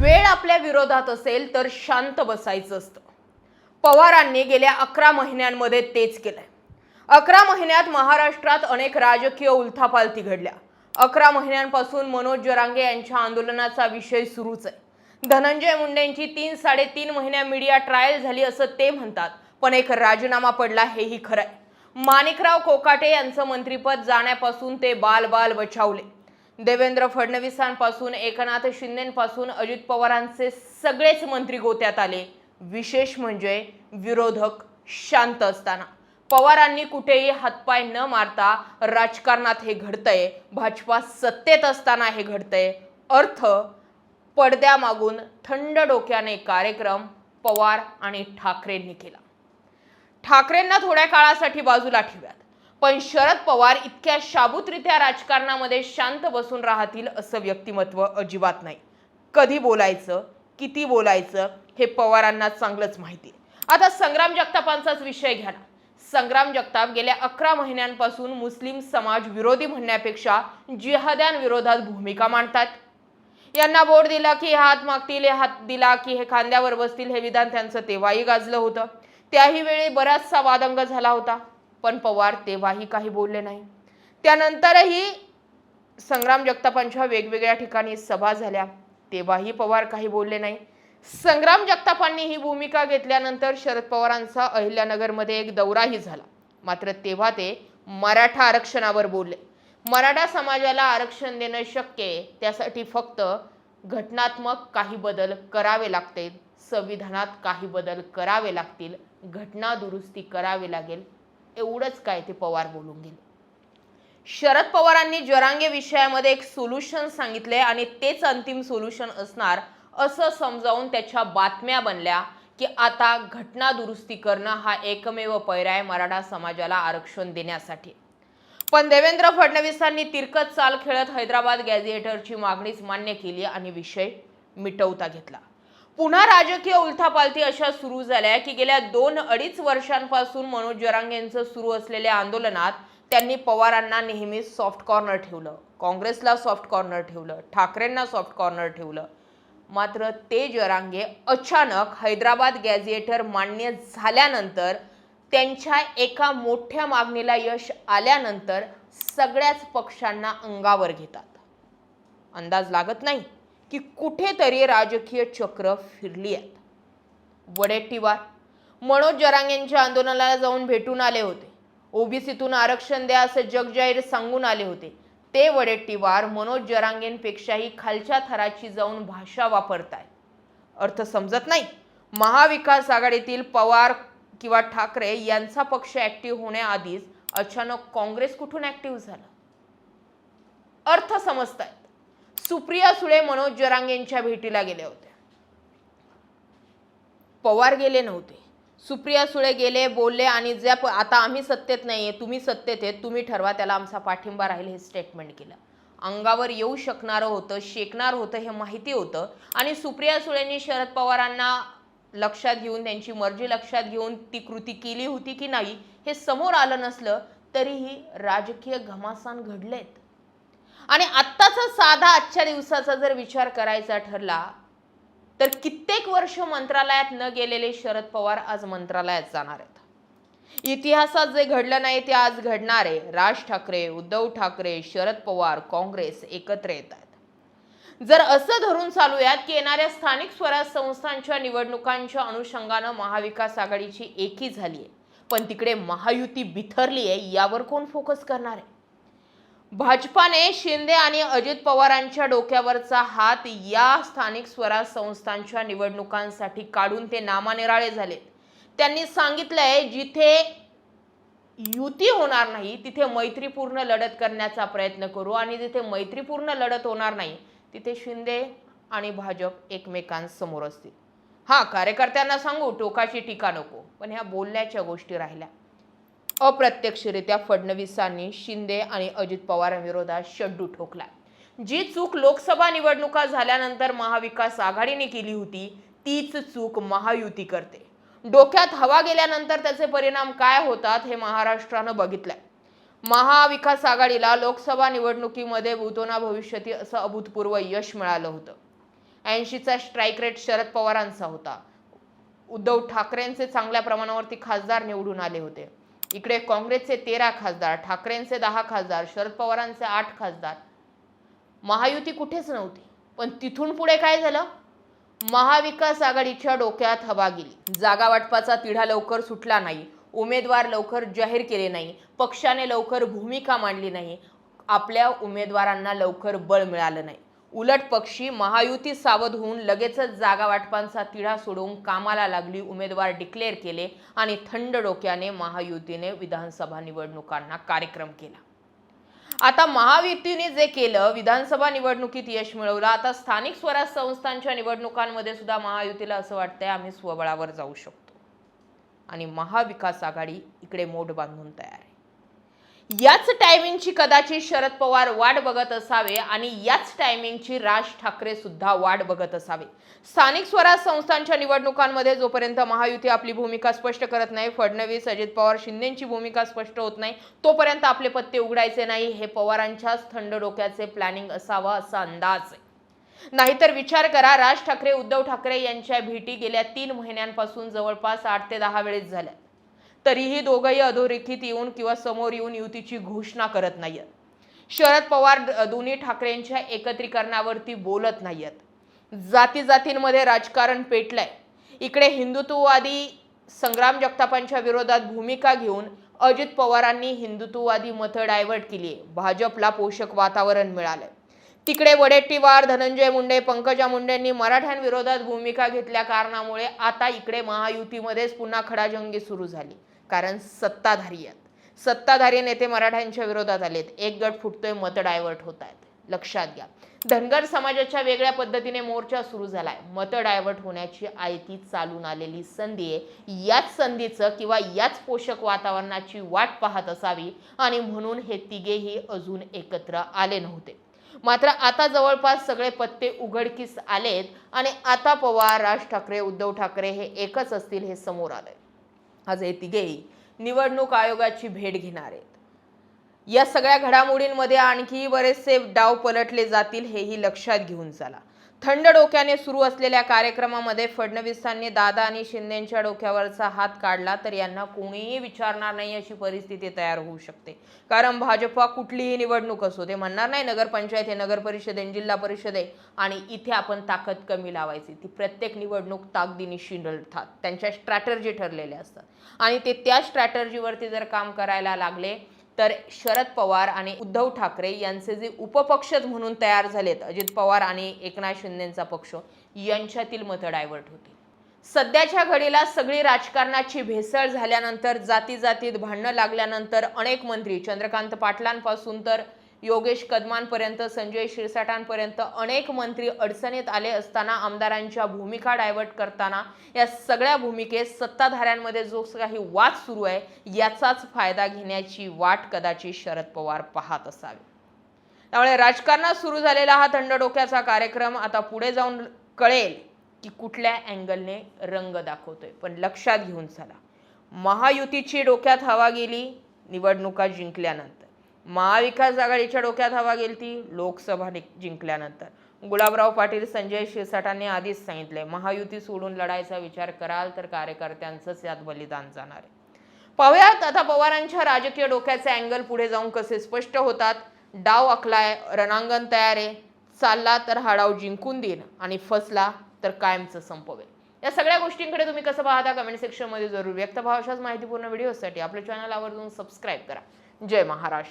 वेळ आपल्या विरोधात असेल तर शांत बसायचं असतं. पवारांनी गेल्या अकरा महिन्यांमध्ये तेच केलंय. अकरा महिन्यात महाराष्ट्रात अनेक राजकीय उलथापालथी घडल्या. अकरा महिन्यांपासून मनोज जरांगे यांच्या आंदोलनाचा विषय सुरूच आहे. धनंजय मुंडेंची तीन साडेतीन महिन्या मीडिया ट्रायल झाली असं ते म्हणतात पण एक राजीनामा पडला हेही खरं आहे माणिकराव कोकाटे यांचं मंत्रिपद जाण्यापासून ते बाल बाल बचावले. देवेंद्र फडणवीसांपासून एकनाथ शिंदेपासून अजित पवारांचे सगळेच मंत्री गोत्यात आले. विशेष म्हणजे विरोधक शांत असताना. पवारांनी कुठेही हातपाय न मारता राजकारणात हे घडतंय. भाजपा सत्तेत असताना हे घडतंय. अर्थ पडद्यामागून थंड डोक्याने कार्यक्रम पवार आणि ठाकरेंनी केला. ठाकरेंना थोड्या काळासाठी बाजूला ठेव्यात. पण शरद पवार इतक्या शाबूतरित्या राजकारणामध्ये शांत बसून राहतील असं व्यक्तिमत्व अजिबात नाही. कधी बोलायचं किती बोलायचं हे पवारांना चांगलंच माहिती आहे. आता संग्राम जगतापांचाच विषय घ्या ना. संग्राम जगताप गेल्या अकरा महिन्यांपासून मुस्लिम समाज विरोधी म्हणण्यापेक्षा जिहाद्यांविरोधात भूमिका मांडतात. यांना बोट दिला की हे हात मागतील हे हात दिला की हे खांद्यावर बसतील हे विधान त्यांचं तेव्हाही गाजलं होतं. त्याही वेळी बराचसा वादंग झाला होता. पण पवार तेव्हाही काही बोलले नाही. त्यानंतरही संग्राम जगतापांच्या वेगवेगळ्या ठिकाणी सभा झाल्या. तेव्हाही पवार काही बोलले नाही. संग्राम जगतापांनी ही भूमिका घेतल्यानंतर शरद पवारांचा अहिल्यानगरमध्ये एक दौराही झाला. मात्र तेव्हा ते मराठा आरक्षणावर बोलले. मराठा समाजाला आरक्षण देणं शक्य आहे. त्यासाठी फक्त घटनात्मक काही बदल करावे लागतील. संविधानात काही बदल करावे लागतील. घटना दुरुस्ती करावी लागेल. एवढंच काय ते पवार बोलून गेले. शरद पवारांनी जरांगे विषयामध्ये एक सोल्युशन सांगितले आणि तेच अंतिम सोल्युशन असणार असं समजावून त्याच्या बातम्या बनल्या की आता घटना दुरुस्ती करणं हा एकमेव पर्याय मराठा समाजाला आरक्षण देण्यासाठी. पण देवेंद्र फडणवीसांनी तिरकत चाल खेळत हैदराबाद गॅझिएटरची मागणीच मान्य केली आणि विषय मिटवता घेतला. पुन्हा राजकीय उलथापालथी अशा सुरू झाल्या की गेल्या दोन अडीच वर्षांपासून मनोज जरांगेंचं सुरू असलेल्या आंदोलनात त्यांनी पवारांना नेहमीच सॉफ्ट कॉर्नर ठेवलं. काँग्रेसला सॉफ्ट कॉर्नर ठेवलं. ठाकरेंना सॉफ्ट कॉर्नर ठेवलं. मात्र ते जरांगे अचानक हैदराबाद गॅझिएटर मान्य झाल्यानंतर त्यांच्या एका मोठ्या मागणीला यश आल्यानंतर सगळ्याच पक्षांना अंगावर घेतात. अंदाज लागत नाही. की कुठेतरी राजकीय चक्र फिरली आहेत. वडेट्टीवार मनोज जरांगेंच्या आंदोलनाला जाऊन भेटून आले होते. ओबीसीतून आरक्षण द्या असं जगजाहीर सांगून आले होते. ते वडेट्टीवार मनोज जरांगेंपेक्षाही खालच्या थराची जाऊन भाषा वापरताय अर्थ समजत नाही. महाविकास आघाडीतील पवार किंवा ठाकरे यांचा पक्ष ऍक्टिव्ह होण्याआधीच अचानक काँग्रेस कुठून ऍक्टिव्ह झाला? अर्थ समजताय सुप्रिया सुळे मनोज जरांगेंच्या भेटीला गेल्या होत्या. पवार गेले नव्हते. सुप्रिया सुळे गेले बोलले आणि ज्या प- आता आम्ही सत्तेत नाहीये तुम्ही सत्तेत आहेत तुम्ही ठरवा त्याला आमचा पाठिंबा राहील हे स्टेटमेंट केलं. अंगावर येऊ शकणारं होतं शेकणार होतं हे माहिती होतं. आणि सुप्रिया सुळेंनी शरद पवारांना लक्षात घेऊन त्यांची मर्जी लक्षात घेऊन ती कृती केली होती की नाही हे समोर आलं नसलं तरीही राजकीय घमासान घडलेत. आणि आत्ताचा साधा आजच्या दिवसाचा जर विचार करायचा ठरला तर कित्येक वर्ष मंत्रालयात न गेलेले शरद पवार आज मंत्रालयात जाणार आहेत. इतिहासात जे घडलं नाही ते आज घडणार. आहे राज ठाकरे उद्धव ठाकरे शरद पवार काँग्रेस एकत्र येत आहेत. जर असं धरून चालूयात की येणाऱ्या स्थानिक स्वराज संस्थांच्या निवडणुकांच्या अनुषंगानं महाविकास आघाडीची एकी झाली आहे पण तिकडे महायुती बिथरली आहे यावर कोण फोकस करणार आहे? भाजपाने शिंदे आणि अजित पवारांच्या डोक्यावरचा हात या स्थानिक स्वराज संस्थांच्या निवडणुकांसाठी काढून ते नामानिराळे झाले. त्यांनी सांगितलंय जिथे युती होणार नाही तिथे मैत्रीपूर्ण लढत करण्याचा प्रयत्न करू आणि जिथे मैत्रीपूर्ण लढत होणार नाही तिथे शिंदे आणि भाजप एकमेकांसमोर असतील. हा कार्यकर्त्यांना सांगू टोकाची टीका नको पण ह्या बोलण्याच्या गोष्टी राहिल्या. अप्रत्यक्षरित्या फडणवीसांनी शिंदे आणि अजित पवारांविरोधात शड्डू ठोकला. जी चूक लोकसभा निवडणुका झाल्यानंतर महाविकास आघाडीने केली होती तीच चूक महायुती करते. डोक्यात हवा गेल्यानंतर त्याचे परिणाम काय होतात हे महाराष्ट्रानं बघितलंय. महाविकास आघाडीला लोकसभा निवडणुकीमध्ये भूतोना भविष्यती असं अभूतपूर्व यश मिळालं होतं. ऐंशीचा स्ट्राईक रेट शरद पवारांचा होता. उद्धव ठाकरेंचे चांगल्या प्रमाणावरती खासदार निवडून आले होते. इकडे काँग्रेसचे तेरा खासदार ठाकरेंचे दहा खासदार शरद पवारांचे आठ खासदार. महायुती कुठेच नव्हती पण तिथून पुढे काय झालं? महाविकास आघाडीच्या डोक्यात हवा गेली. जागा वाटपाचा तिढा लवकर सुटला नाही उमेदवार लवकर जाहीर केले नाही पक्षाने लवकर भूमिका मांडली नाही आपल्या उमेदवारांना लवकर बळ मिळालं नाही. उलट पक्षी महायुती सावध होऊन लगेचच जागा वाटपांचा तिढा सोडवून कामाला लागली उमेदवार डिक्लेअर केले आणि थंड डोक्याने महायुतीने विधानसभा निवडणुकांना कार्यक्रम केला. आता महायुतीने जे केलं विधानसभा निवडणुकीत यश मिळवलं आता स्थानिक स्वराज संस्थांच्या निवडणुकांमध्ये सुद्धा महायुतीला असं वाटतंय आम्ही स्वबळावर जाऊ शकतो. आणि महाविकास आघाडी इकडे मोठ बांधून तयार आहे. याच टायमिंगची कदाचित शरद पवार वाट बघत असावे आणि याच टायमिंगची राज ठाकरे सुद्धा वाट बघत असावे. स्थानिक स्वराज संस्थांच्या निवडणुकांमध्ये जोपर्यंत महायुती आपली भूमिका स्पष्ट करत नाही फडणवीस अजित पवार शिंदेची भूमिका स्पष्ट होत नाही तोपर्यंत आपले पत्ते उघडायचे नाही हे पवारांच्याच थंड डोक्याचे प्लॅनिंग असावं असा अंदाज आहे. नाहीतर विचार करा राज ठाकरे उद्धव ठाकरे यांच्या भेटी गेल्या तीन महिन्यांपासून जवळपास आठ ते दहा वेळेस झाल्या. तरीही दोघंही अधोरेखित येऊन किंवा समोर येऊन युतीची घोषणा करत नाहीयेत. शरद पवार दोन्ही ठाकरेंच्या एकत्रीकरणावरती बोलत नाही जाती जातींमध्ये राजकारण पेटलंय. इकडे हिंदुत्ववादी संग्राम जगतापांच्या विरोधात भूमिका घेऊन अजित पवारांनी हिंदुत्ववादी मतं डायव्हर्ट केली आहे. भाजपला पोषक वातावरण मिळालंय. तिकडे वडेट्टीवार धनंजय मुंडे पंकजा मुंडेंनी मराठ्यांविरोधात भूमिका घेतल्या कारणामुळे आता इकडे महायुतीमध्येच पुन्हा खडाजंगी सुरू झाली. कारण सत्ताधारी आहेत. सत्ताधारी नेते मराठ्यांच्या विरोधात आलेत. एक गट फुटतोय मत डायव्हर्ट होत आहेत लक्षात घ्या. धनगर समाजाच्या वेगळ्या पद्धतीने मोर्चा सुरू झालाय. मत डायव्हर्ट होण्याची आयती चालून आलेली संधी आहे. याच संधीचं किंवा याच पोषक वातावरणाची वाट पाहत असावी आणि म्हणून हे तिघेही अजून एकत्र आले नव्हते. मात्र आता जवळपास सगळे पत्ते उघडकीस आलेत आणि आता पवार राज ठाकरे उद्धव ठाकरे हे एकच असतील हे समोर आलंय. आज हे तिघेही निवडणूक आयोगाची भेट घेणार आहेत. या सगळ्या घडामोडींमध्ये आणखी बरेचसे डाव पलटले जातील हेही लक्षात घेऊन चला. थंड डोक्याने सुरू असलेल्या कार्यक्रमामध्ये फडणवीसांनी दादा आणि शिंदेच्या डोक्यावरचा हात काढला तर यांना कोणीही विचारणार नाही अशी परिस्थिती तयार होऊ शकते. कारण भाजपा कुठलीही निवडणूक असो ते म्हणणार नाही नगरपंचायत आहे नगर परिषद आहे जिल्हा परिषद आहे आणि इथे आपण ताकद कमी लावायची. ती प्रत्येक निवडणूक ताकदीनिशी लढतात त्यांच्या स्ट्रॅटर्जी ठरलेल्या असतात. आणि ते त्या स्ट्रॅटर्जीवरती जर काम करायला लागले तर शरद पवार आणि उद्धव ठाकरे यांचे जे उपपक्षच म्हणून तयार झालेत अजित पवार आणि एकनाथ शिंदेचा पक्ष यांच्यातील मतं डायव्हर्ट होतील. सध्याच्या घडीला सगळी राजकारणाची भेसळ झाल्यानंतर जाती जातीत भांडणं लागल्यानंतर अनेक मंत्री चंद्रकांत पाटलांपासून तर योगेश कदमांपर्यंत संजय शिरसाटांपर्यंत अनेक मंत्री अडचणीत आले असताना आमदारांच्या भूमिका डायव्हर्ट करताना या सगळ्या भूमिकेत सत्ताधाऱ्यांमध्ये जो काही वाद सुरू आहे याचाच फायदा घेण्याची वाट कदाचित शरद पवार पाहत असावे. त्यामुळे राजकारणात सुरू झालेला हा थंड डोक्याचा कार्यक्रम आता पुढे जाऊन कळेल की कुठल्या अँगलने रंग दाखवतोय. पण लक्षात घेऊन चला. महायुतीची डोक्यात हवा गेली निवडणुका जिंकल्यानंतर. महाविकास आघाडीच्या डोक्यात हवा गेली ती लोकसभा जिंकल्यानंतर. गुलाबराव पाटील संजय शिरसाटांनी आधीच सांगितलंय महायुती सोडून लढायचा विचार कराल तर कार्यकर्त्यांचंच यात बलिदान जाणार आहे. पाहूयात आता पवारांच्या राजकीय डोक्याचे अँगल पुढे जाऊन कसे स्पष्ट होतात. डाव आखलाय रणांगण तयार आहे. चालला तर हा डाव जिंकून देईल आणि फसला तर कायमचं संपवेल. या सगळ्या गोष्टींकडे तुम्ही कसं पाहता कमेंट सेक्शनमध्ये जरूर व्यक्त व्हा. अशाच माहितीपूर्ण व्हिडिओसाठी आपल्या चॅनल आवर्जून सबस्क्राईब करा. जय महाराष्ट्र.